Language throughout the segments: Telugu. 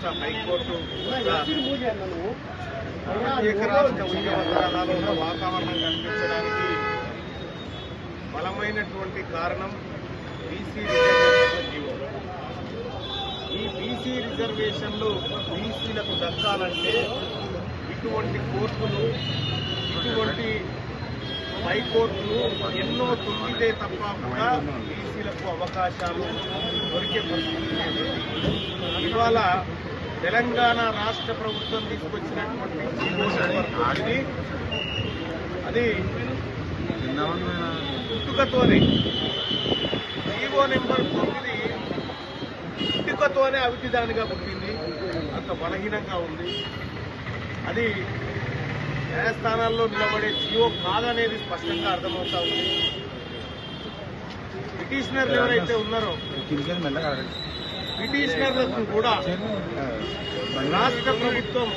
హైకోర్టు ప్రత్యేక రాష్ట్ర ఉద్యమ తరహాలో వాతావరణం కల్పించడానికి బలమైనటువంటి కారణం బీసీ రిజర్వేషన్ జీవో. ఈ బీసీ రిజర్వేషన్లు బీసీలకు దక్కాలంటే ఇటువంటి కోర్టులు ఇటువంటి హైకోర్టులు ఎన్నో తొమ్మిదే తప్ప కూడా బీసీలకు అవకాశాలు దొరికే పరిస్థితి ఇవాళ తెలంగాణ రాష్ట్ర ప్రభుత్వం తీసుకొచ్చినటువంటి జీవో అది పుట్టుకతోనే జీవో నెంబర్ తొమ్మిది పుట్టుకతోనే అవిటిదానిగా పుట్టింది. అంత బలహీనంగా ఉంది. అది న్యాయస్థానాల్లో నిలబడే జీవో కాదనేది స్పష్టంగా అర్థమవుతా ఉంది. పిటిషనర్లు ఎవరైతే ఉన్నారో పిటిషనర్లకు కూడా రాష్ట్ర ప్రభుత్వం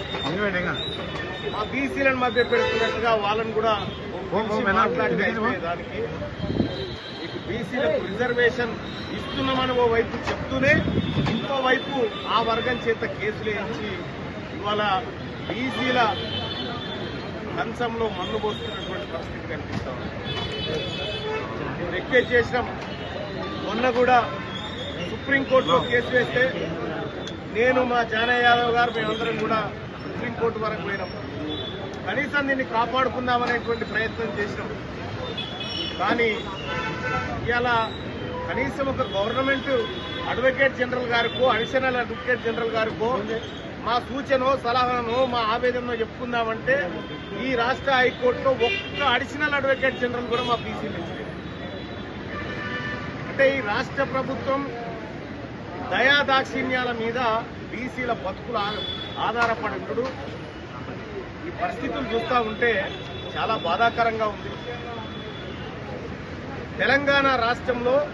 మా బీసీలను మధ్య పెడుతున్నట్టుగా వాళ్ళని కూడా మాట్లాడితే దానికి మీకు బీసీలకు రిజర్వేషన్ ఇస్తున్నామని ఓ వైపు చెప్తూనే ఇంకో వైపు ఆ వర్గం చేత కేసులు వేయించి ఇవాళ బీసీల కంచంలో మన్ను పోస్తున్నటువంటి పరిస్థితి కనిపిస్తా ఉంది. రిక్వెస్ట్ చేసినాం. మొన్న కూడా సుప్రీంకోర్టులో కేసు వేస్తే నేను మా జానయ్య యాదవ్ గారు మేమందరం కూడా సుప్రీంకోర్టు వరకు పోయినాం. కనీసం దీన్ని కాపాడుకుందామనేటువంటి ప్రయత్నం చేసినాం. కానీ ఇలా కనీసం ఒక గవర్నమెంట్ అడ్వకేట్ జనరల్ గారికో అడిషనల్ అడ్వకేట్ జనరల్ గారికో మా సూచనో సలహానో మా ఆవేదనో చెప్పుకుందామంటే ఈ రాష్ట్ర హైకోర్టులో ఒక్క అడిషనల్ అడ్వకేట్ జనరల్ కూడా మా బీసీలు ఇచ్చింది అంటే ఈ రాష్ట్ర ప్రభుత్వం దయా దాక్షిణ్యాల మీద బీసీల బతుకులు ఆ- ఆధారపడుతుడు. ఈ పరిస్థితులు చూస్తూ ఉంటే చాలా బాధాకరంగా ఉంది. తెలంగాణ రాష్ట్రంలో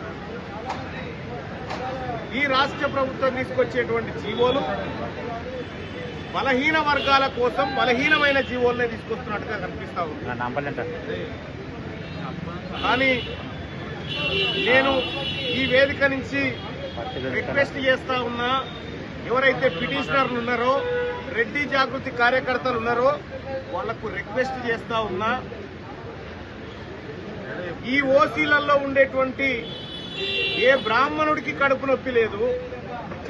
ఈ రాష్ట్ర ప్రభుత్వం తీసుకొచ్చేటువంటి జీవోలు బలహీన వర్గాల కోసం బలహీనమైన జీవోలనే తీసుకొస్తున్నట్టుగా కనిపిస్తా ఉంది. కానీ నేను ఈ వేదిక నుంచి రిక్వెస్ట్ చేస్తా ఉన్నా ఎవరైతే పిటిషనర్లు ఉన్నారో రెడ్డి జాగృతి కార్యకర్తలు ఉన్నారో వాళ్ళకు రిక్వెస్ట్ చేస్తా ఉన్నా ఈ ఓసీలలో ఉండేటువంటి ఏ బ్రాహ్మణుడికి కడుపు నొప్పి లేదు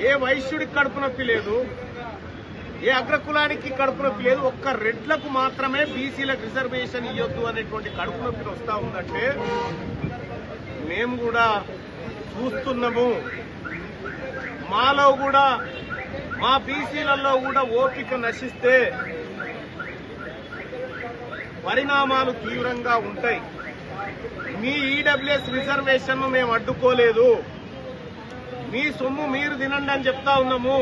ఏ వైశ్యుడికి కడుపు నొప్పి లేదు ఏ అగ్రకులానికి కడుపు నొప్పి లేదు ఒక్క రెడ్లకు మాత్రమే బీసీలకు రిజర్వేషన్ ఇవ్వద్దు అనేటువంటి కడుపు నొప్పి వస్తూ ఉందంటే మేము కూడా చూస్తున్నాము. మాలో కూడా మా బీసీలలో కూడా ఓపిక నశిస్తే పరిణామాలు తీవ్రంగా ఉంటాయి. మీ ఈడబ్ల్యూఎస్ రిజర్వేషన్ మేము అడ్డుకోలేదు. మీ సొమ్ము మీరు తినండి అని చెప్తా ఉన్నాము.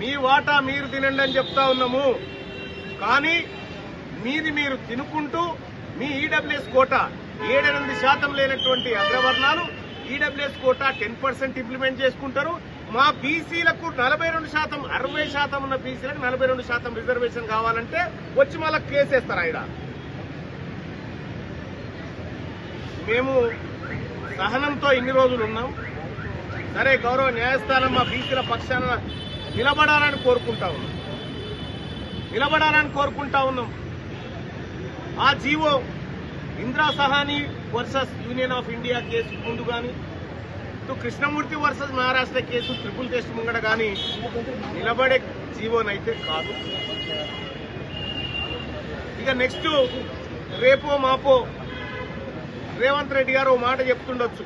మీ వాటా మీరు తినండి అని చెప్తా ఉన్నాము. కానీ మీది మీరు తినుకుంటూ మీ ఈడబ్ల్యూఎస్ కోటా ఏడెనిమిది శాతం లేనటువంటి అగ్రవర్ణాలు EWS quota ten percent implement చేసుకుంటారు. మా బీసీలకు నలభై రెండు శాతం అరవై శాతం ఉన్న బీసీలకు నలభై రెండు శాతం రిజర్వేషన్ కావాలంటే వచ్చి మళ్ళీ కేసేస్తారు ఆయన. మేము సహనంతో ఇన్ని రోజులు ఉన్నాం. సరే గౌరవ న్యాయస్థానం మా బీసీల పక్షాన నిలబడాలని కోరుకుంటా ఉన్నాం. నిలబడాలని కోరుకుంటా ఉన్నాం. ఆ GO Indra Sawhney versus Union of India case ముందు కానీ Krishnamurthy versus Maharashtra case triple test ముంగడ కానీ నిలబడే జీవోనైతే కాదు. ఇక నెక్స్ట్ రేపో మాపో రేవంత్ రెడ్డి గారు ఓ మాట చెప్తుండొచ్చు.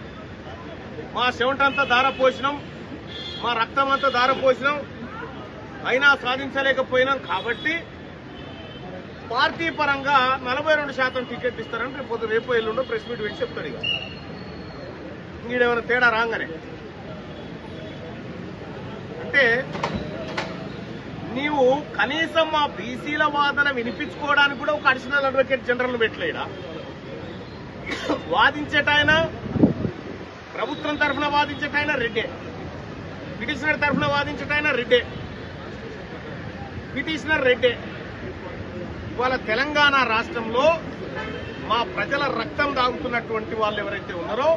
మా చెమటంతా దారపోసినాం మా రక్తం అంతా దారపోసినాం అయినా సాధించలేకపోయినాం కాబట్టి పార్టీ పరంగా నలభై రెండు శాతం టికెట్ ఇస్తారని రేపు రేపు ఎల్లుండో ప్రెస్ మీట్ పెట్టి చెప్తాడు ఇక. ఈడేమైనా తేడా రాగానే? అంటే నీవు కనీసం మా బీసీల వాదన వినిపించుకోవడానికి కూడా ఒక అడిషనల్ అడ్వకేట్ జనరల్ పెట్టలేడా? వాదించేటాయన ప్రభుత్వం తరఫున వాదించేటాయన రెడ్డే. పిటిషనర్ తరఫున వాదించేటాయన రెడ్డే. పిటిషనర్ రెడ్డే. ఇవాళ తెలంగాణ రాష్ట్రంలో మా ప్రజల రక్తం దాగుతున్నటువంటి వాళ్ళు ఎవరైతే ఉన్నారో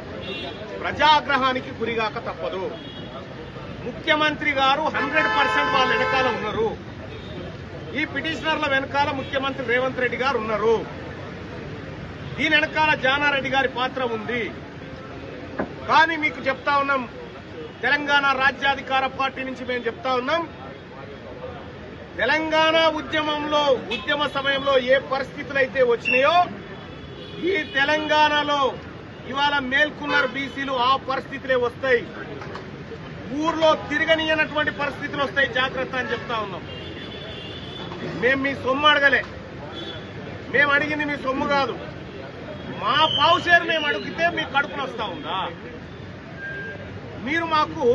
ప్రజాగ్రహానికి గురిగాక తప్పదు. ముఖ్యమంత్రి గారు హండ్రెడ్ పర్సెంట్ వాళ్ళ వెనకాల ఉన్నారు. ఈ పిటిషనర్ల వెనకాల ముఖ్యమంత్రి రేవంత్ రెడ్డి గారు ఉన్నారు. దీని వెనకాల జానారెడ్డి గారి పాత్ర ఉంది. కానీ మీకు చెప్తా ఉన్నాం తెలంగాణ రాజ్యాధికార పార్టీ నుంచి మేము చెప్తా ఉన్నాం తెలంగాణ ఉద్యమంలో ఉద్యమ సమయంలో ఏ పరిస్థితులు అయితే వచ్చినాయో ఈ తెలంగాణలో ఇవాళ మేల్కున్నారు బీసీలు ఆ పరిస్థితులే వస్తాయి. ఊర్లో తిరగనియనటువంటి పరిస్థితులు వస్తాయి. జాగ్రత్త అని చెప్తా ఉన్నాం. మేము మీ సొమ్ము అడగలే. మేము అడిగింది మీ సొమ్ము కాదు. మా పావుషేరు మేము అడిగితే మీ కడుపున వస్తా ఉందా? మీరు మాకు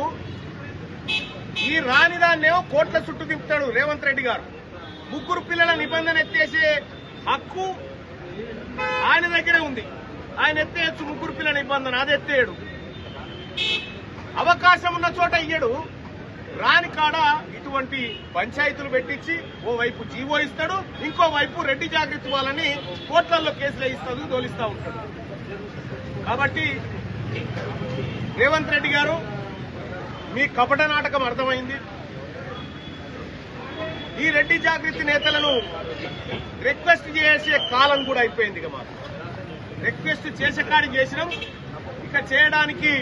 ఈ రానిదాన్నేమో కోట్ల చుట్టూ తిప్పుతాడు రేవంత్ రెడ్డి గారు. ముగ్గురు పిల్లల నిబంధన ఎత్తేసే హక్కు ఆయన దగ్గరే ఉంది. ఆయన ఎత్తేయచ్చు ముగ్గురు పిల్లల నిబంధన అది ఎత్తేయడు. అవకాశం ఉన్న చోట ఇయ్యడు. రాని కాడ ఇటువంటి పంచాయతీలు పెట్టించి ఓవైపు జీవో ఇస్తాడు ఇంకోవైపు రెడ్డి జాగ్రత్త వాళ్ళని కోట్లల్లో కేసులు వేయిస్తాడు తోలిస్తా ఉంటాడు. కాబట్టి రేవంత్ రెడ్డి గారు మీ కపట నాటకం అర్థమైంది. ఈ రెడ్డి జాగృతి నేతలను రిక్వెస్ట్ చేసే కాలం కూడా అయిపోయింది ఇక మాకు. రిక్వెస్ట్ చేసేకాడికి చేసినాం. ఇక చేయడానికి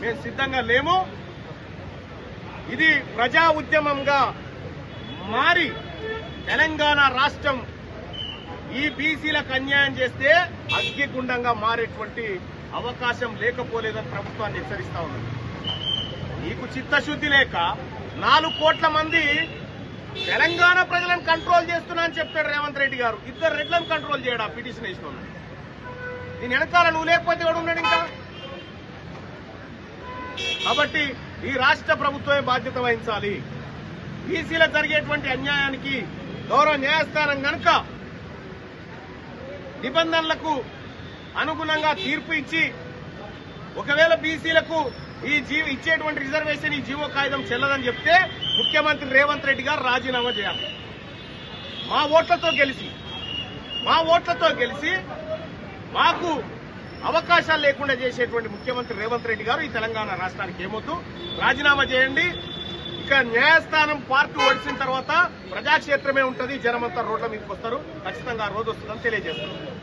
మేము సిద్ధంగా లేము. ఇది ప్రజా ఉద్యమంగా మారి తెలంగాణ రాష్ట్రం ఈ బీసీలకు అన్యాయం చేస్తే అగ్గిగుండంగా మారేటువంటి అవకాశం లేకపోలేదని ప్రభుత్వాన్ని హెచ్చరిస్తా ఉన్నది నీకు చిత్తశుద్ధి లేక నాలుగు కోట్ల మంది తెలంగాణ ప్రజలను కంట్రోల్ చేస్తున్నా అని చెప్పాడు రేవంత్ రెడ్డి గారు. ఇద్దరు రెడ్లను కంట్రోల్ చేయడా? పిటిషన్ వేసిన నేను వెనకాల నువ్వు లేకపోతే ఎవడు ఉన్నాడు ఇంకా? కాబట్టి ఈ రాష్ట్ర ప్రభుత్వమే బాధ్యత వహించాలి. బీసీలకు జరిగేటువంటి అన్యాయానికి గౌరవ న్యాయస్థానం కనుక నిబంధనలకు అనుగుణంగా తీర్పు ఇచ్చి ఒకవేళ బీసీలకు ఈ జీవ ఇచ్చేటువంటి రిజర్వేషన్ ఈ జీవో కాగితం చెల్లదని చెప్తే ముఖ్యమంత్రి రేవంత్ రెడ్డి గారు రాజీనామా చేయాలి. మా ఓట్లతో గెలిచి మా ఓట్లతో గెలిచి మాకు అవకాశాలు లేకుండా చేసేటువంటి ముఖ్యమంత్రి రేవంత్ రెడ్డి గారు ఈ తెలంగాణ రాష్ట్రానికి ఏమొద్దు. రాజీనామా చేయండి. ఇక న్యాయస్థానం పార్టీ ఓడిసిన తర్వాత ప్రజాక్షేత్రమే ఉంటుంది. జనమంతా రోడ్ల మీదకి వస్తారు. ఖచ్చితంగా ఆ రోజు వస్తుందని తెలియజేస్తున్నారు